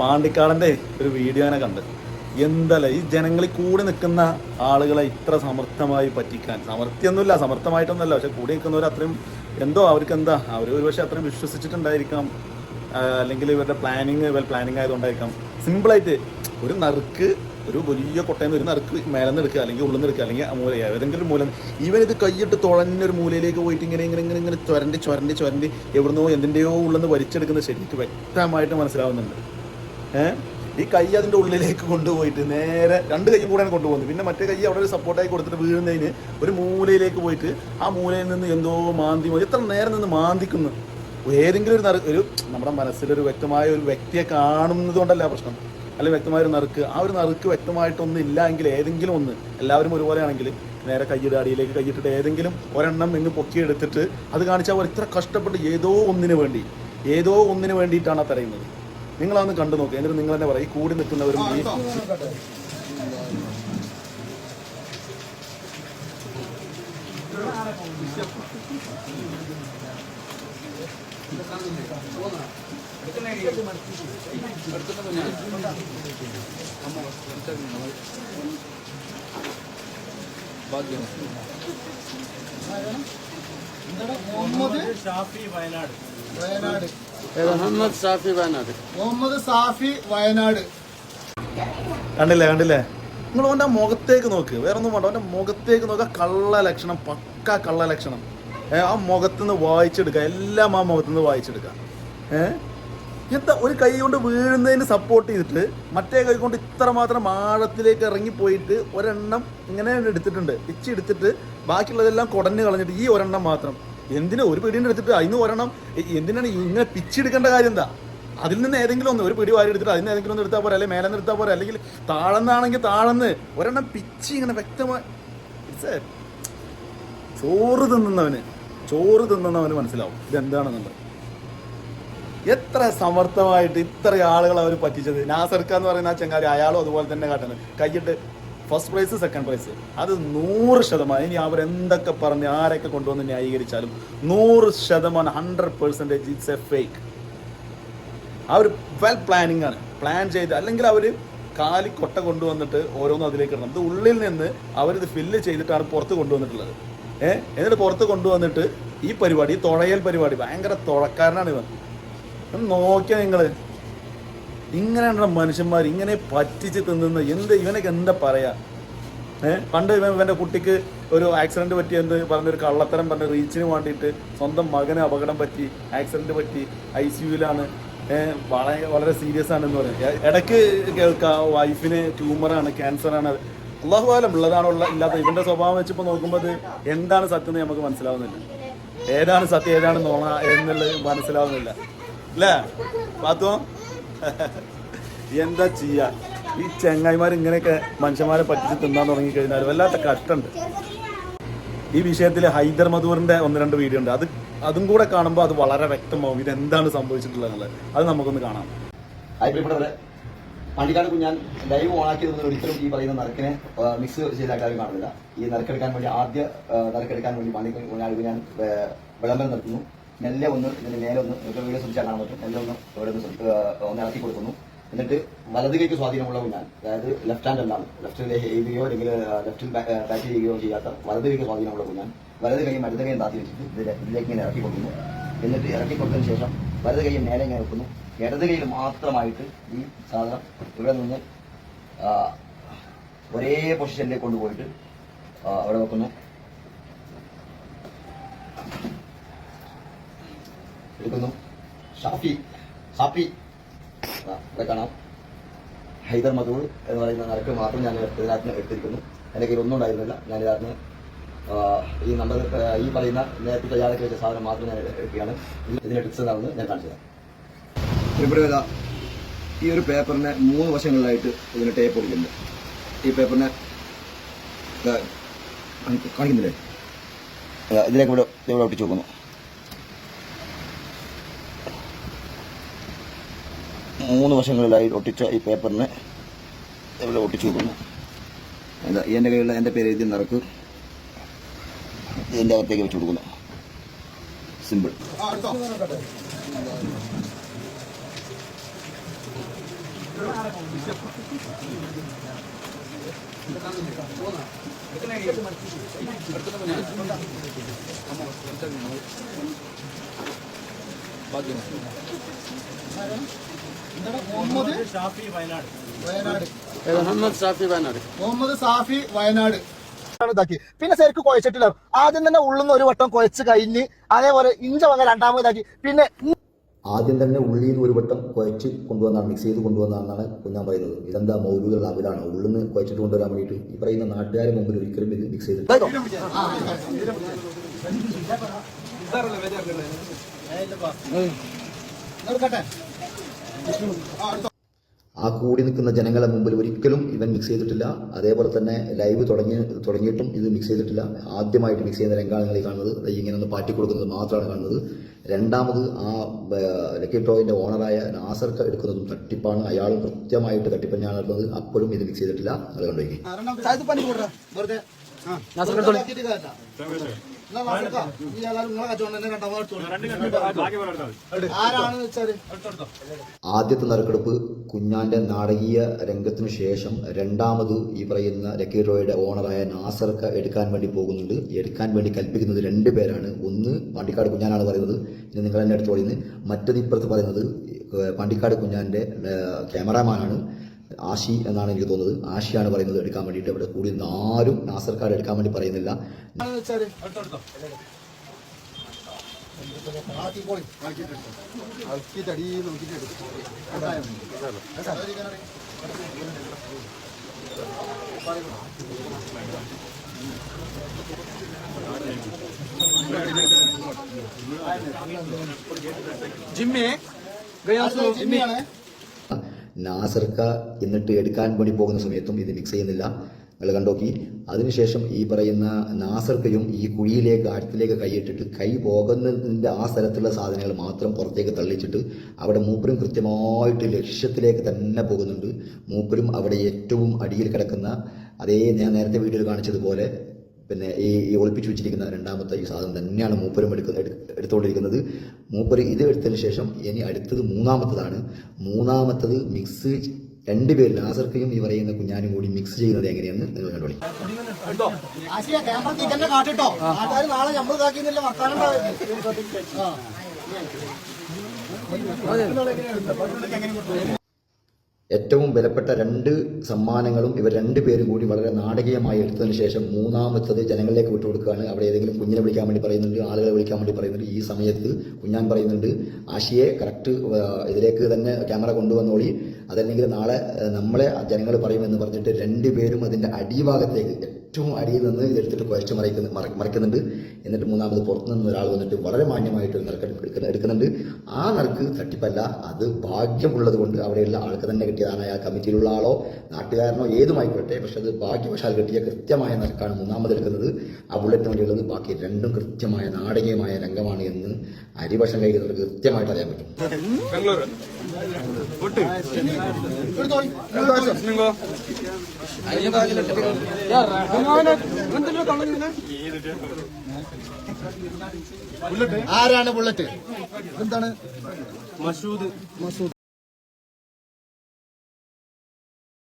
പാണ്ടിക്കാടന്റെ ഒരു വീഡിയോ അങ്ങനെ കണ്ട്. എന്തല്ല ഈ ജനങ്ങളിൽ കൂടി നിൽക്കുന്ന ആളുകളെ ഇത്ര സമർത്ഥമായി പറ്റിക്കാൻ. സമർത്ഥ്യമൊന്നുമില്ല സമർത്ഥമായിട്ടൊന്നുമല്ല. പക്ഷെ കൂടി നിൽക്കുന്നവർ അത്രയും എന്തോ അവർക്ക് എന്താ അവർ ഒരുപക്ഷെ അത്രയും വിശ്വസിച്ചിട്ടുണ്ടായിരിക്കാം. അല്ലെങ്കിൽ ഇവരുടെ പ്ലാനിങ് വെൽ പ്ലാനിങ് ആയതുകൊണ്ടായിരിക്കാം. സിമ്പിളായിട്ട് ഒരു നറുക്ക് ഒരു വലിയ കൊട്ടയിൽ നിന്ന് ഒരു നറുക്ക് മേലെ നിന്ന് എടുക്കുക അല്ലെങ്കിൽ ഉള്ളിൽ നിന്ന് എടുക്കുക അല്ലെങ്കിൽ മൂല ഏതെങ്കിലും മൂലം. ഇവൻ ഇത് കൈയിട്ട് തുഴഞ്ഞൊരു മൂലയിലേക്ക് പോയിട്ട് ഇങ്ങനെ ഇങ്ങനെ ഇങ്ങനെ ഇങ്ങനെ ചുരണ്ടി ചുരണ്ടി ചുരണ്ടി എവിടുന്നോ എന്തിന്റെയോ ഉള്ളിൽ നിന്ന് വലിച്ചെടുക്കുന്നത് ശരിക്കും വ്യക്തമായിട്ട് മനസ്സിലാവുന്നുണ്ട്. ഈ കൈ അതിന്റെ ഉള്ളിലേക്ക് കൊണ്ടുപോയിട്ട് നേരെ രണ്ട് കൈ കൂടെയാണ് കൊണ്ടുപോകുന്നത് പിന്നെ മറ്റേ കൈ അവിടെ ഒരു സപ്പോർട്ടായി കൊടുത്തിട്ട് വീഴുന്നതിന് ഒരു മൂലയിലേക്ക് പോയിട്ട് ആ മൂലയിൽ നിന്ന് എന്തോ മാന്തി എത്ര നേരം നിന്ന് മാന്തിക്കുന്നു. ഏതെങ്കിലും ഒരു നറുക്ക് ഒരു നമ്മുടെ മനസ്സിലൊരു വ്യക്തമായ ഒരു വ്യക്തിയെ കാണുന്നത് കൊണ്ടല്ല പ്രശ്നം. അല്ലെങ്കിൽ വ്യക്തമായ ഒരു നറുക്ക്. ആ ഒരു നറുക്ക് വ്യക്തമായിട്ടൊന്നും ഇല്ല എങ്കിൽ ഏതെങ്കിലും ഒന്ന് എല്ലാവരും ഒരുപോലെയാണെങ്കിൽ നേരെ കയ്യുടെ അടിയിലേക്ക് കൈയിട്ടിട്ട് ഏതെങ്കിലും ഒരെണ്ണം ഇങ്ങ് പൊക്കിയെടുത്തിട്ട് അത് കാണിച്ചാൽ അവർ ഇത്ര കഷ്ടപ്പെട്ട് ഏതോ ഒന്നിനു വേണ്ടി ഏതോ ഒന്നിനു വേണ്ടിയിട്ടാണ് ആ നിങ്ങളതൊന്ന് കണ്ടു നോക്കുക എന്നിട്ട് നിങ്ങൾ തന്നെ പറയും ഈ കൂടി നിൽക്കുന്നവരും ഈ മുഹമ്മദ് ഷാഫി വയനാട്. വയനാട്. മുഹമ്മദ് സാഫി വയനാട്. മുഹമ്മദ് സാഫി വയനാട്. കണ്ടില്ലേ കണ്ടില്ലേ? നിങ്ങൾ ഓന്റെ മുഖത്തേക്ക് നോക്ക്. വേറെ ഒന്നും വേണ്ട. ഓന്റെ മുഖത്തേക്ക് നോക്ക. കള്ള ലക്ഷണം പക്ക കള്ള ലക്ഷണം. ഏഹ് ആ മുഖത്തുനിന്ന് വായിച്ചെടുക്കുക എല്ലാം ആ മുഖത്തുനിന്ന് വായിച്ചെടുക്കുക ഏഹ് എന്താ ഒരു കൈ കൊണ്ട് വീഴുന്നതിന് സപ്പോർട്ട് ചെയ്തിട്ട് മറ്റേ കൈ കൊണ്ട് ഇത്ര മാത്രം ആഴത്തിലേക്ക് ഇറങ്ങിപ്പോയിട്ട് ഒരെണ്ണം ഇങ്ങനെ എടുത്തിട്ടുണ്ട്. ഇച്ചി എടുത്തിട്ട് ബാക്കിയുള്ളതെല്ലാം കുടഞ്ഞു കളഞ്ഞിട്ട് ഈ ഒരെണ്ണം മാത്രം. എന്തിനാ ഒരു പിടീന്റെ എടുത്തിട്ട് അതിന് എ- എന്തിനാണ് ഇങ്ങനെ പിച്ചെടുക്കേണ്ട കാര്യം എന്താ? അതിൽ നിന്ന് ഏതെങ്കിലും ഒന്ന് ഒരു പിടി വാരി എടുത്തിട്ട് അതിന് ഏതെങ്കിലും ഒന്ന് എടുത്താൽ പോരെ? അല്ലെങ്കിൽ മേലെ നിന്ന് എടുത്താൽ പോരെ? അല്ലെങ്കിൽ താഴെന്നാണെങ്കിൽ താഴെന്ന് ഒരെണ്ണം പിച്ച് ഇങ്ങനെ വ്യക്തമായി ചോറ് തിന്നുന്നവന് ചോറ് തിന്നുന്നവന് മനസ്സിലാവും ഇതെന്താണെന്നുള്ളത്. എത്ര സമർത്ഥമായിട്ട് ഇത്ര ആളുകൾ അവർ പറ്റിച്ചത്. നാസർക്ക എന്ന് പറയുന്ന ആ ചങ്ങാതി അയാളും അതുപോലെ തന്നെ കാട്ടുന്നത് കൈയിട്ട് ഫസ്റ്റ് പ്രൈസ് സെക്കൻഡ് പ്രൈസ് അത് നൂറ് ശതമാനം. ഇനി അവരെന്തൊക്കെ പറഞ്ഞ് ആരൊക്കെ കൊണ്ടുവന്ന് ന്യായീകരിച്ചാലും നൂറ് ശതമാനം hundred percentage it's a fake ഒരു വെൽ പ്ലാനിങ് ആണ്. പ്ലാൻ ചെയ്ത് അല്ലെങ്കിൽ അവർ കാലി കൊട്ട കൊണ്ടുവന്നിട്ട് ഓരോന്നും അതിലേക്ക് ഇടണം. ഇത് ഉള്ളിൽ നിന്ന് അവരിത് ഫില്ല് ചെയ്തിട്ടാണ് പുറത്ത് കൊണ്ടുവന്നിട്ടുള്ളത്. ഏഹ് എന്നിട്ട് പുറത്ത് കൊണ്ടുവന്നിട്ട് ഈ പരിപാടി തുഴയൽ പരിപാടി ഭയങ്കര തുഴക്കാരനാണ് ഇവൻ. നോക്കിയാൽ നോക്കിയാ ഇങ്ങനെയാണ് മനുഷ്യന്മാർ ഇങ്ങനെ പറ്റിച്ച് തിന്നുന്ന എന്ത് ഇവനൊക്കെ എന്താ പറയാ? ഏഹ് പണ്ട് ഇവൻ ഇവന്റെ കുട്ടിക്ക് ഒരു ആക്സിഡന്റ് പറ്റിയെന്ന് പറഞ്ഞൊരു കള്ളത്തരം പറഞ്ഞ റീച്ചിന് വേണ്ടിയിട്ട് സ്വന്തം മകന് അപകടം പറ്റി ആക്സിഡന്റ് പറ്റി ഐ സി യുവിലാണ് വളരെ വളരെ സീരിയസ് ആണെന്ന് പറയും. ഇടയ്ക്ക് കേൾക്കാം വൈഫിന് ട്യൂമറാണ് ക്യാൻസറാണ് അള്ളാഹു ആലം ഉള്ളതാണോ ഉള്ള ഇല്ലാത്ത ഇവന്റെ സ്വഭാവം വെച്ചപ്പോ നോക്കുമ്പോൾ എന്താണ് സത്യം എന്ന് നമുക്ക് മനസ്സിലാവുന്നില്ല. ഏതാണ് സത്യം ഏതാണ് നോണ എന്നുള്ളത് മനസ്സിലാവുന്നില്ല. അല്ലേ പാത്തോ എന്താ ചെയ്യാ? ഈ ചെങ്ങായിമാർ ഇങ്ങനെയൊക്കെ മനുഷ്യന്മാരെ പറ്റിച്ച് തിന്നാൻ തുടങ്ങിക്കഴിഞ്ഞാൽ വല്ലാത്ത കഷ്ടമുണ്ട് ഈ വിഷയത്തിൽ ഹൈദർ മധൂറിന്റെ ഒന്ന് രണ്ട് വീഡിയോ ഉണ്ട്. അത് അതും കൂടെ കാണുമ്പോൾ അത് വളരെ വ്യക്തമാവും. ഇത് എന്താണ് സംഭവിച്ചിട്ടുള്ളത് അത് നമുക്കൊന്ന് കാണാം. പണ്ടിക്കാട് കുഞ്ഞാൻ ലൈവ് ഓണാക്കിയതൊന്നും ഒരിക്കലും ഈ പറയുന്ന നറുക്കിനെ മിക്സ് ചെയ്തായിട്ട് ആരും കാണുന്നില്ല. ഈ നറുക്കെടുക്കാൻ വേണ്ടി ആദ്യ നറുക്കെടുക്കാൻ വേണ്ടി പണ്ടിക്കാട് കുഞ്ഞാൻ വിളംബരം നടത്തുന്നു. മെല്ലെ ഒന്ന് ഇതിന് മേലെ ഒന്ന് നിങ്ങൾക്ക് വീഡിയോ ശ്രമിച്ചാൽ കാണാൻ പറ്റും. മെല്ലെ ഒന്ന് ഇവിടെ ഒന്ന് ഇറക്കി കൊടുക്കുന്നു. എന്നിട്ട് വലത് കൈക്ക് സ്വാധീനമുള്ള കുഞ്ഞാൻ അതായത് ലെഫ്റ്റ് ഹാൻഡ് എന്നാണ് ലെഫ്റ്റിൽ എഴുതുകയോ അല്ലെങ്കിൽ ലെഫ്റ്റിൽ ബാറ്റ് ചെയ്യുകയോ ചെയ്യാത്ത വലത് കൈക്ക് സ്വാധീനമുള്ള കുഞ്ഞാൻ വലത് കൈയും വലത് കൈയും താത്തി വെച്ചിട്ട് ഇതിലെ- ഇതിലേക്ക് ഇങ്ങനെ ഇറക്കി കൊടുക്കുന്നു. എന്നിട്ട് ഇറക്കി കൊടുത്തതിന് ശേഷം വലത് കൈ മേലെ ഇങ്ങനെ വെക്കുന്നു. ഇടത് കൈയിൽ മാത്രമായിട്ട് ഈ സാധനം ഇവിടെ നിന്ന് ഒരേ പൊസിഷനിലേക്ക് കൊണ്ടുപോയിട്ട് അവിടെ വെക്കുന്നു എടുക്കുന്നു ഷാഫി. ഷാഫി. ഇവിടെ കാണാം. ഹൈദർ മധൂർ എന്ന് പറയുന്ന നിരക്ക് മാത്രം ഞാൻ ഇതിനകത്ത് എടുത്തിരിക്കുന്നു. എന്റെ കയ്യിൽ ഒന്നും ഉണ്ടായിരുന്നില്ല. ഞാൻ ഇതിനകത്ത് ഈ നമ്പർ ഈ പറയുന്ന നേരത്തെ തയ്യാറാക്കി വെച്ച സാധനം മാത്രം ഞാൻ എടുക്കുകയാണ്. ഇതിന് എടുത്തതാണെന്ന് എന്താണെന്ന് ഞാൻ കാണിച്ചു തരാം. ഇവിടെ ഇതാ ഈ ഒരു പേപ്പറിന് മൂന്ന് വശങ്ങളിലായിട്ട് ഇതിന് ടേപ്പ് കൊടുക്കുന്നുണ്ട് ഈ പേപ്പറിനെ കാണിക്കുന്നില്ലേ? ഇതിലേക്ക് ഇവിടെ ഇവിടെ ഒട്ടിച്ചു വെക്കുന്നു. മൂന്ന് വശങ്ങളിലായി ഒട്ടിച്ച ഈ പേപ്പറിനെ ഇവിടെ ഒട്ടിച്ചു കൊടുക്കുന്നു എന്താ എന്റെ കയ്യിലുള്ള എന്റെ പേര് എഴുതി നിറക്ക്. ഇതിന്റെ അകത്തേക്ക് വെച്ച് കൊടുക്കുന്നു. സിമ്പിൾ എന്താണ് മുഹമ്മദ് വയനാട് മുഹമ്മദ് ഷാഫി വയനാട് മുഹമ്മദ് സാഫി വയനാട് ഇതാക്കി പിന്നെ ശരിക്ക് കുഴച്ചിട്ടില്ല ആദ്യം തന്നെ ഉള്ളുന്ന ഒരു വട്ടം കുഴച്ച് കഴിഞ്ഞ് അതേപോലെ ഇഞ്ച വന്ന രണ്ടാമതാക്കി പിന്നെ ആദ്യം തന്നെ ഉള്ളിൽ നിന്ന് ഒരു വട്ടം കുഴച്ച് കൊണ്ടുവന്നാണ് മിക്സ് ചെയ്ത് കൊണ്ടുവന്നാണെന്നാണ് കുഞ്ഞാൻ പറയുന്നത് ഇതെന്താ മൗലുകൾ അവിലാണ് ഉള്ളിൽ നിന്ന് കുഴച്ചിട്ട് കൊണ്ടുവരാൻ വേണ്ടിയിട്ട് ഈ പറയുന്ന നാട്ടുകാരെ മുമ്പിൽ ഒരിക്കലും ഇത് മിക്സ് ചെയ്ത് നിർക്കട്ടെ ആ കൂടി നിൽക്കുന്ന ജനങ്ങളെ മുമ്പിൽ ഒരിക്കലും ഇവൻ മിക്സ് ചെയ്തിട്ടില്ല. അതേപോലെ തന്നെ ലൈവ് തുടങ്ങി തുടങ്ങിയിട്ടും ഇത് മിക്സ് ചെയ്തിട്ടില്ല. ആദ്യമായിട്ട് മിക്സ് ചെയ്യുന്ന രംഗാണ് നിങ്ങൾ കാണുന്നത് ഇങ്ങനെ ഒന്ന് പാറ്റി കൊടുക്കുന്നത് മാത്രമാണ് കാണുന്നത്. രണ്ടാമത് ആ ലക്കി ടോയിന്റെ ഓണറായ നാസർ എടുക്കുന്നതും തട്ടിപ്പാണ്. അയാൾ കൃത്യമായിട്ട് തട്ടിപ്പഞ്ഞാണ് എടുക്കുന്നത് അപ്പോഴും ഇത് മിക്സ് ചെയ്തിട്ടില്ല. അത് കണ്ടുപോയി എന്നാ ആദ്യത്തെ നറുക്കെടുപ്പ് കുഞ്ഞാന്റെ നാടകീയ രംഗത്തിനു ശേഷം രണ്ടാമത് ഈ പറയുന്ന ലക്കി റോയുടെ ഓണറായ നാസർക്ക് എടുക്കാൻ വേണ്ടി പോകുന്നുണ്ട്. എടുക്കാൻ വേണ്ടി കൽപ്പിക്കുന്നത് രണ്ട് പേരാണ്. ഒന്ന് പാണ്ടിക്കാട് കുഞ്ഞാനാണ് പറയുന്നത്. ഇനി നിങ്ങൾ തന്നെ എടുത്തു പറയുന്നത് മറ്റൊന്ന് ഇപ്പുറത്ത് പറയുന്നത് പാണ്ടിക്കാട് കുഞ്ഞാന്റെ ക്യാമറാമാനാണ്. ആഷി എന്നാണ് എനിക്ക് തോന്നുന്നത്. ആശിയാണ് പറയുന്നത് എടുക്കാൻ വേണ്ടിട്ട് ഇവിടെ കൂടി ആരും നാസർ കാർഡ് എടുക്കാൻ വേണ്ടി പറയുന്നില്ല. ജിമ്മേ ഗയാസോ ജിമ്മിയാണ്. നാസർക്ക എന്നിട്ട് എടുക്കാൻ വേണ്ടി പോകുന്ന സമയത്തും ഇത് മിക്സ് ചെയ്യുന്നില്ല. നിങ്ങൾ കണ്ടോക്കി? അതിനുശേഷം ഈ പറയുന്ന നാസർക്കയും ഈ കുഴിയിലേക്ക് ആഴത്തിലേക്ക് കൈയിട്ടിട്ട് കൈ പോകുന്നതിന്റെ ആ സ്ഥലത്തുള്ള സാധനങ്ങൾ മാത്രം പുറത്തേക്ക് തള്ളിച്ചിട്ട് അവിടെ മൂപ്പരും കൃത്യമായിട്ട് ലക്ഷ്യത്തിലേക്ക് തന്നെ പോകുന്നുണ്ട്. മൂപ്പരും അവിടെ ഏറ്റവും അടിയിൽ കിടക്കുന്ന അതേ ഞാൻ നേരത്തെ വീഡിയോയിൽ കാണിച്ചതുപോലെ പിന്നെ ഈ ഈ ഒളിപ്പിച്ചു വെച്ചിരിക്കുന്ന രണ്ടാമത്തെ ഈ സാധനം തന്നെയാണ് മൂപ്പരും എടുക്കുന്ന എടു- എടുത്തുകൊണ്ടിരിക്കുന്നത്. മൂപ്പര് ഇത് എടുത്തതിന് ശേഷം ഇനി അടുത്തത് മൂന്നാമത്തതാണ്. മൂന്നാമത്തത് മിക്സ് രണ്ട് രണ്ടുപേരും നാസർക്കയും ഈ പറയുന്ന കുഞ്ഞാനും കൂടി മിക്സ് ചെയ്യുന്നത് എങ്ങനെയെന്ന് നിങ്ങൾ കണ്ടുപിടി. നാളെ നമ്മൾ ഏറ്റവും വിലപ്പെട്ട രണ്ട് സമ്മാനങ്ങളും ഇവർ രണ്ടുപേരും കൂടി വളരെ നാടകീയമായി എടുത്തതിന് ശേഷം മൂന്നാമത്തത് ജനങ്ങളിലേക്ക് വിട്ടുകൊടുക്കുകയാണ്. അവിടെ ഏതെങ്കിലും കുഞ്ഞിനെ വിളിക്കാൻ വേണ്ടി പറയുന്നുണ്ട് ആളുകളെ വിളിക്കാൻ വേണ്ടി പറയുന്നുണ്ട്. ഈ സമയത്ത് കുഞ്ഞാൻ പറയുന്നുണ്ട് ആഷിയെ കറക്റ്റ് ഇതിലേക്ക് തന്നെ ക്യാമറ കൊണ്ടുവന്നോളി. അതല്ലെങ്കിൽ നാളെ നമ്മളെ ജനങ്ങൾ പറയുമെന്ന് പറഞ്ഞിട്ട് രണ്ടുപേരും അതിന്റെ അടിഭാഗത്തേക്ക് ഏറ്റവും അടിയിൽ നിന്ന് ഇതെടുത്തിട്ട് ക്വസ്റ്റ്യൻ മറിക്കുന്ന മറിക്കുന്നുണ്ട്. എന്നിട്ട് മൂന്നാമത് പുറത്തു നിന്ന് ഒരാൾ വന്നിട്ട് വളരെ മാന്യമായിട്ട് ഒരു നറുക്ക് എടുക്കുന്ന- എടുക്കുന്നുണ്ട്. ആ നിറക്ക് തട്ടിപ്പല്ല. അത് ഭാഗ്യമുള്ളത് കൊണ്ട് അവിടെയുള്ള ആൾക്ക് തന്നെ കിട്ടിയതാണ് ആ കമ്മിറ്റിയിലുള്ള ആളോ നാട്ടുകാരനോ ഏതുമായിക്കോട്ടെ പക്ഷെ അത് ഭാഗ്യവശാൽ കിട്ടിയ കൃത്യമായ നിറക്കാണ് മൂന്നാമത് എടുക്കുന്നത്. ആ ബുള്ളറ്റിന് വേണ്ടിയുള്ളത് ബാക്കി രണ്ടും കൃത്യമായ നാടകീയമായ രംഗമാണ് എന്ന് അരിവശം കഴിക്കുന്നവർക്ക് കൃത്യമായിട്ട് അറിയാൻ പറ്റും. ആരാണ് ബുള്ളറ്റ്? എന്താണ്? മസൂദ് മസൂദ്